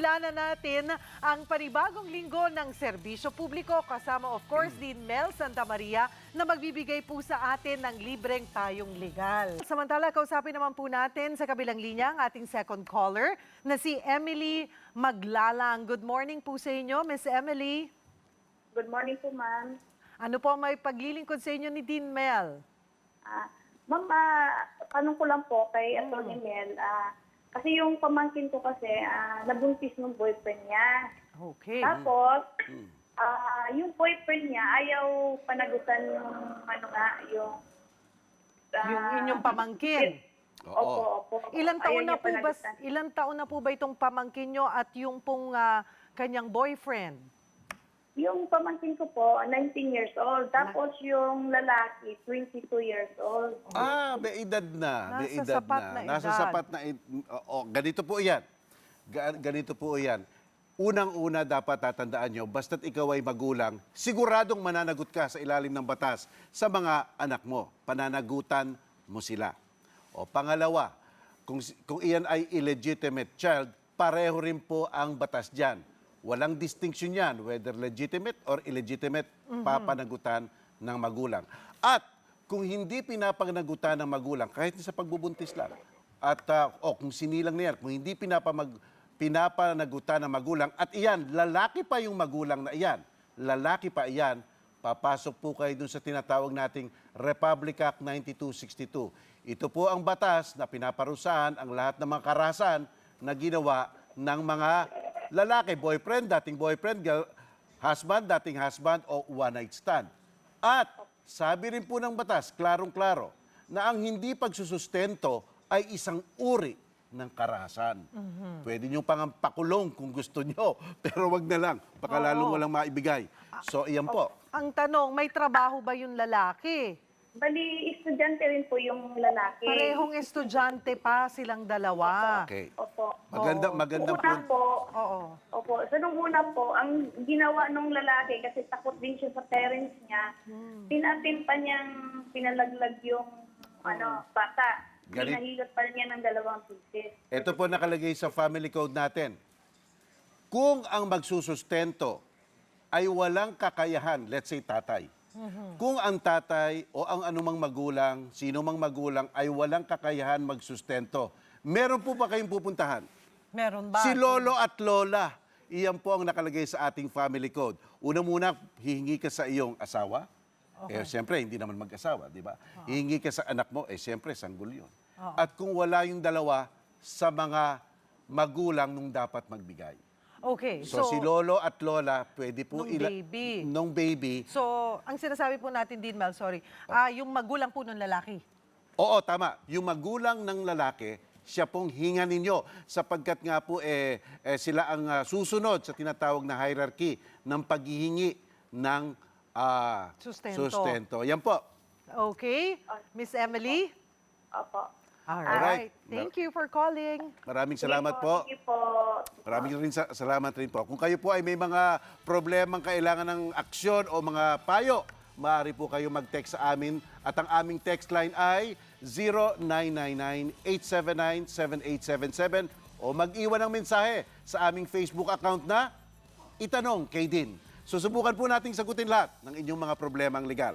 Sinimulan na natin ang panibagong linggo ng serbisyo publiko kasama of course din Mel Santa Maria na magbibigay po sa atin ng libreng payong legal. Samantala, kausapin naman po natin sa kabilang linya ang ating second caller na si Emily Maglalang. Good morning po sa inyo, Miss Emily. Good morning po, ma'am. Ano po may paglilingkod sa inyo ni Dean Mel? Ah, ma'am, ah, tanong ko lang po kay Atty. Mel, ah, kasi yung pamangkin ko kasi, ah, nabuntis ng boyfriend niya. Okay. Tapos, ah, yung boyfriend niya, ayaw panagutan yung, ano nga, yung... ah, Yung inyong pamangkin. Opo, opo. Ilang Ayaw taon na niya po ba panagutan. ilang taon na po ba itong pamangkin nyo at yung pong ah, kanyang boyfriend? Yung pamangkin ko po, 19 years old. Tapos yung lalaki, 22 years old. Ah, may edad na. May Nasa edad sapat na Nasa edad. sapat na ed- Oo, ganito po 'yan. Ga- ganito po 'yan. Unang-una dapat tatandaan nyo, basta't ikaw ay magulang, siguradong mananagot ka sa ilalim ng batas sa mga anak mo. Pananagutan mo sila. O pangalawa, kung, kung iyan ay illegitimate child, pareho rin po ang batas dyan. Walang distinction yan, whether legitimate or illegitimate, papanagutan ng magulang. At kung hindi pinapanagutan ng magulang, kahit sa pagbubuntis lang, at ah, o kung sinilang na yan, kung hindi pinapamag, pinapanagutan ng magulang, at iyan, lalaki pa yung magulang na iyan, lalaki pa iyan, papasok po kayo dun sa tinatawag nating Republic Act 9262. Ito po ang batas na pinaparusahan ang lahat ng mga karasan na ginawa ng mga lalaki, boyfriend, dating boyfriend, girl, husband, dating husband, o one-night stand. At sabi rin po ng batas, klarong-klaro, na ang hindi pagsusustento ay isang uri ng karahasan. Pwede nyo pang pakulong kung gusto nyo, pero wag na lang, baka lalong walang maibigay. So, iyan po. Ang tanong, may trabaho ba yung lalaki? Bali, estudyante rin po yung lalaki. Parehong estudyante pa silang dalawa. Okay. Opo. Maganda, Oo. magandang Una point. po, Oo. Opo. So, nung una po, ang ginawa nung lalaki, kasi takot din siya sa parents niya, Hmm. pinatin pa niyang pinalaglag yung ano, bata. Galit. Pinahilot pa niya ng dalawang pieces. Ito po nakalagay sa family code natin. Kung ang magsusustento ay walang kakayahan, let's say tatay. Kung ang tatay o ang anumang magulang, sino mang magulang ay walang kakayahan magsustento, meron po ba kayong pupuntahan? Meron ba? Si lolo at lola. Iyan po ang nakalagay sa ating family code. Una muna, hihingi ka sa iyong asawa. Eh, siyempre, hindi naman mag-asawa, di ba? Hihingi ka sa anak mo, eh, siyempre, sanggol yun. At kung wala yung dalawa, sa mga magulang nung dapat magbigay. Okay. So, si lolo at lola, pwede po Nung baby. Nung baby. So, ang sinasabi po natin din, Mel, sorry, ah, yung magulang po ng lalaki. Oo, tama. Yung magulang ng lalaki, siya pong hinga ninyo sapagkat nga po eh, eh, sila ang ah, susunod sa tinatawag na hierarchy ng paghihingi ng ah, Sustento. sustento. Yan po. Okay? Miss Emily? Opo. All right. Alright. Thank you for calling. Maraming salamat po. Sige po. Maraming rin sa- salamat rin po. Kung kayo po ay may mga problemang kailangan ng aksyon o mga payo, maaari po kayo mag-text sa amin at ang aming text line ay 0999-879-7877 o mag-iwan ng mensahe sa aming Facebook account na Itanong kay Din. Susubukan po nating sagutin lahat ng inyong mga problemang legal.